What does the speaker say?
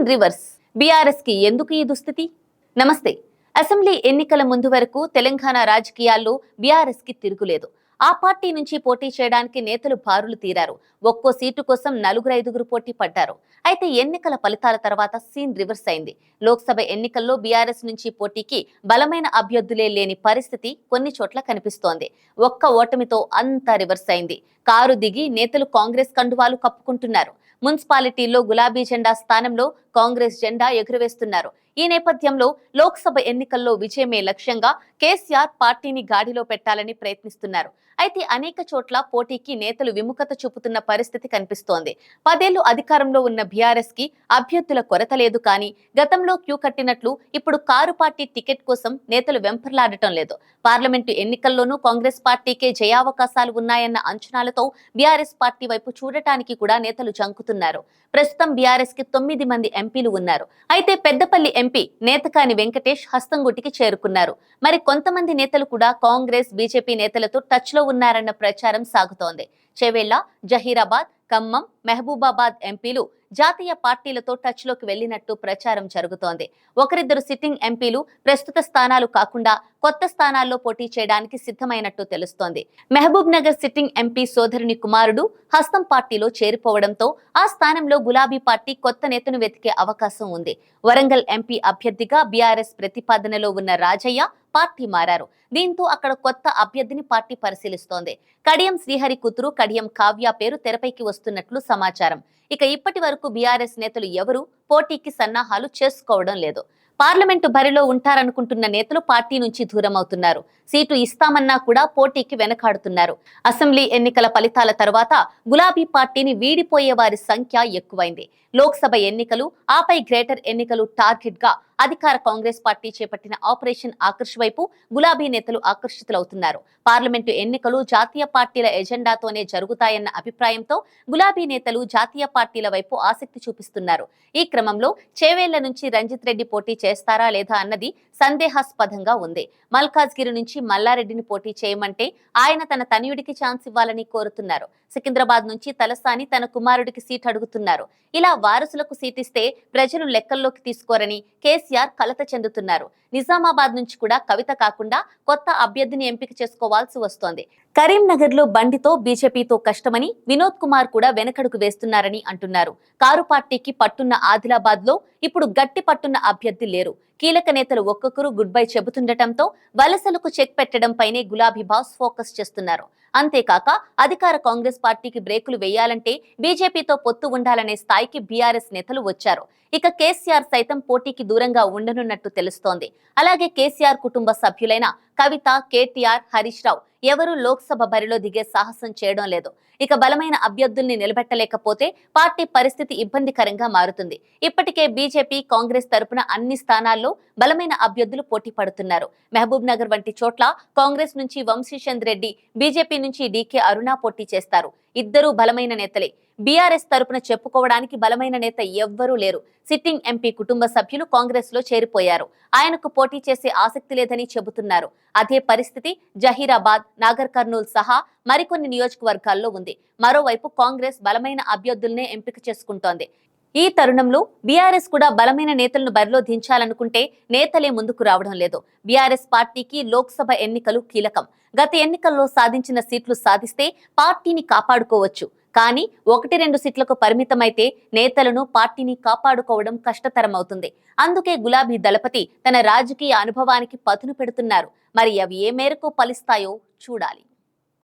In reverse బీఆర్ఎస్కి ఎందుకు ఈ దుస్థితి? నమస్తే. అసెంబ్లీ ఎన్నికల ముందు వరకు తెలంగాణ రాజకీయాల్లో బీఆర్ఎస్కి తిరుగులేదు. ఆ పార్టీ నుంచి పోటీ చేయడానికి నేతలు బారులు తీరారు. ఒక్కో సీటు కోసం నలుగురు ఐదుగురు పోటీ పడ్డారు. అయితే ఎన్నికల ఫలితాల తర్వాత సీన్ రివర్స్ అయింది. లోక్సభ ఎన్నికల్లో బీఆర్ఎస్ నుంచి పోటీకి బలమైన అభ్యర్థులే లేని పరిస్థితి కొన్ని చోట్ల కనిపిస్తోంది. ఒక్క ఓటమితో అంతా రివర్స్ అయింది. కారు దిగి నేతలు కాంగ్రెస్ కండువాలు కప్పుకుంటున్నారు. మున్సిపాలిటీల్లో గులాబీ జెండా స్థానంలో కాంగ్రెస్ జెండా ఎగురవేస్తున్నారు. ఈ నేపథ్యంలో లోక్సభ ఎన్నికల్లో విజయమే లక్ష్యంగా కేసీఆర్ పార్టీని గాడిలో పెట్టాలని ప్రయత్నిస్తున్నారు. అయితే అనేక చోట్ల పోటీకి నేతలు విముఖత చూపుతున్న పరిస్థితి కనిపిస్తోంది. పదేళ్ళు అధికారంలో ఉన్న బీఆర్ఎస్కి అభ్యర్థుల కొరత లేదు కానీ గతంలో క్యూ కట్టినట్లు ఇప్పుడు కారు పార్టీ టికెట్ కోసం నేతలు వెంపర్లాడటం లేదు. పార్లమెంటు ఎన్నికల్లోనూ కాంగ్రెస్ పార్టీకే జయావకాశాలు ఉన్నాయన్న అంచనాలతో బీఆర్ఎస్ పార్టీ వైపు చూడటానికి కూడా నేతలు జంకుతున్నారు. ప్రస్తుతం బీఆర్ఎస్కి తొమ్మిది మంది ఎంపీలు ఉన్నారు. అయితే పెద్దపల్లి ఎంపీ నేతకాని వెంకటేష్ హస్తంగుటికి చేరుకున్నారు. మరి కొంతమంది నేతలు కూడా కాంగ్రెస్ బీజేపీ నేతలతో టచ్లో ఉన్నారన్న ప్రచారం సాగుతోంది. చేవేళ్ళ జహీరాబాద్ ఖమ్మం మహబూబాబాద్ ఎంపీలు జాతీయ పార్టీలతో టచ్లోకి వెళ్ళినట్టు ప్రచారం జరుగుతోంది. ఒకరిద్దరు సిట్టింగ్ ఎంపీలు ప్రస్తుత స్థానాలు కాకుండా కొత్త స్థానాల్లో పోటీ చేయడానికి సిద్ధమైనట్టు తెలుస్తోంది. మహబూబ్ నగర్ సిట్టింగ్ ఎంపీ సోదరుని కుమారుడు హస్తం పార్టీలో చేరిపోవడంతో ఆ స్థానంలో గులాబీ పార్టీ కొత్త నేతను వెతికే అవకాశం ఉంది. వరంగల్ ఎంపీ అభ్యర్థిగా బీఆర్ఎస్ ప్రతిపాదనలో ఉన్న రాజయ్య పార్టీ మారారు. దీంతో అక్కడ కొత్త అభ్యర్థిని పార్టీ పరిశీలిస్తోంది. కడియం శ్రీహరి కూతురు కడియం కావ్య పేరు తెరపైకి వస్తున్నట్లు సమాచారం. ఇక ఇప్పటి వరకు బీఆర్ఎస్ నేతలు ఎవరూ పోటీకి సన్నాహాలు చేసుకోవడం లేదు. పార్లమెంటు బరిలో ఉంటారనుకుంటున్న నేతలు పార్టీ నుంచి దూరం అవుతున్నారు సీటు ఇస్తామన్నా కూడా పోటీకి వెనకాడుతున్నారు. అసెంబ్లీ ఎన్నికల ఫలితాల తర్వాత గులాబీ పార్టీని వీడిపోయే వారి సంఖ్య ఎక్కువైంది. లోక్సభ ఎన్నికలు ఆపై గ్రేటర్ ఎన్నికలు టార్గెట్గా అధికార కాంగ్రెస్ పార్టీ చేపట్టిన ఆపరేషన్ ఆకర్ష్ వైపు గులాబీ నేతలు ఆకర్షితులవుతున్నారు. పార్లమెంటు ఎన్నికలు జాతీయ పార్టీల ఎజెండాతోనే జరుగుతాయన్న అభిప్రాయంతో గులాబీ నేతలు జాతీయ పార్టీల వైపు ఆసక్తి చూపిస్తున్నారు. ఈ క్రమంలో చేవేళ్ళ నుంచి రంజిత్ రెడ్డి పోటీ చేస్తారా లేదా అన్నది సందేహాస్పదంగా ఉంది. మల్కాజ్గిరి నుంచి మల్లారెడ్డిని పోటీ చేయమంటే ఆయన తన తనయుడికి ఛాన్స్ ఇవ్వాలని కోరుతున్నారు. సికింద్రాబాద్ నుంచి తలసాని తన కుమారుడికి సీట్ అడుగుతున్నారు. ఇలా వారసులకు సీటిస్తే ప్రజలు లెక్కల్లోకి తీసుకోరని కేసీఆర్ కలత చెందుతున్నారు. నిజామాబాద్ నుంచి కూడా కవిత కాకుండా కొత్త అభ్యర్థిని ఎంపిక చేసుకోవాల్సి వస్తోంది. కరీంనగర్లో బండితో బీజేపీతో కష్టమని వినోద్ కుమార్ కూడా వెనకడుగు వేస్తున్నారని అంటున్నారు. కారు పార్టీకి పట్టున్న ఆదిలాబాద్లో ఇప్పుడు గట్టి పట్టున్న అభ్యర్థి లేరు. కీలక నేతలు ఒక్కొక్కరు గుడ్ బై చెబుతుండటంతో వలసలకు చెక్ పెట్టడం పైనే గులాబీ బాస్ ఫోకస్ చేస్తున్నారు. అంతేకాక అధికార కాంగ్రెస్ పార్టీకి బ్రేకులు వేయాలంటే బీజేపీతో పొత్తు ఉండాలనే స్థాయికి బీఆర్ఎస్ నేతలు వచ్చారు. ఇక కేసీఆర్ సైతం పోటీకి దూరంగా ఉండనున్నట్టు తెలుస్తోంది. అలాగే కేసీఆర్ కుటుంబ సభ్యులైన కవిత కేటీఆర్ హరీష్ రావు ఎవరూ లోక్సభ బరిలో దిగే సాహసం చేయడం లేదు. ఇక బలమైన అభ్యర్థుల్ని నిలబెట్టలేకపోతే పార్టీ పరిస్థితి ఇబ్బందికరంగా మారుతుంది. ఇప్పటికే బీజేపీ కాంగ్రెస్ తరపున అన్ని స్థానాల్లో బలమైన అభ్యర్థులు పోటీ పడుతున్నారు. మహబూబ్ నగర్ వంటి చోట్ల కాంగ్రెస్ నుంచి వంశీచంద్ రెడ్డి బీజేపీ నుంచి డీకే అరుణ పోటీ చేస్తారు. ఇద్దరూ బలమైన నేతలే. బీఆర్ఎస్ తరపున చెప్పుకోవడానికి బలమైన నేత ఎవ్వరూ లేరు. సిట్టింగ్ ఎంపీ కుటుంబ సభ్యులు కాంగ్రెస్లో చేరిపోయారు. ఆయనకు పోటీ చేసే ఆసక్తి లేదని చెబుతున్నారు. అదే పరిస్థితి జహీరాబాద్ నాగర్ కర్నూల్ సహా మరికొన్ని నియోజకవర్గాల్లో ఉంది. మరోవైపు కాంగ్రెస్ బలమైన అభ్యర్థుల్నే ఎంపిక చేసుకుంటోంది. ఈ తరుణంలో బీఆర్ఎస్ కూడా బలమైన నేతలను బరిలో దించాలనుకుంటే నేతలే ముందుకు రావడం లేదు. బీఆర్ఎస్ పార్టీకి లోక్సభ ఎన్నికలు కీలకం. గత ఎన్నికల్లో సాధించిన సీట్లు సాధిస్తే పార్టీని కాపాడుకోవచ్చు. కానీ ఒకటి రెండు సీట్లకు పరిమితమైతే నేతలను పార్టీని కాపాడుకోవడం కష్టతరం అవుతుంది అందుకే గులాబీ దళపతి తన రాజకీయ అనుభవానికి పదును పెడుతున్నారు. మరి అవి ఏ మేరకు ఫలిస్తాయో చూడాలి.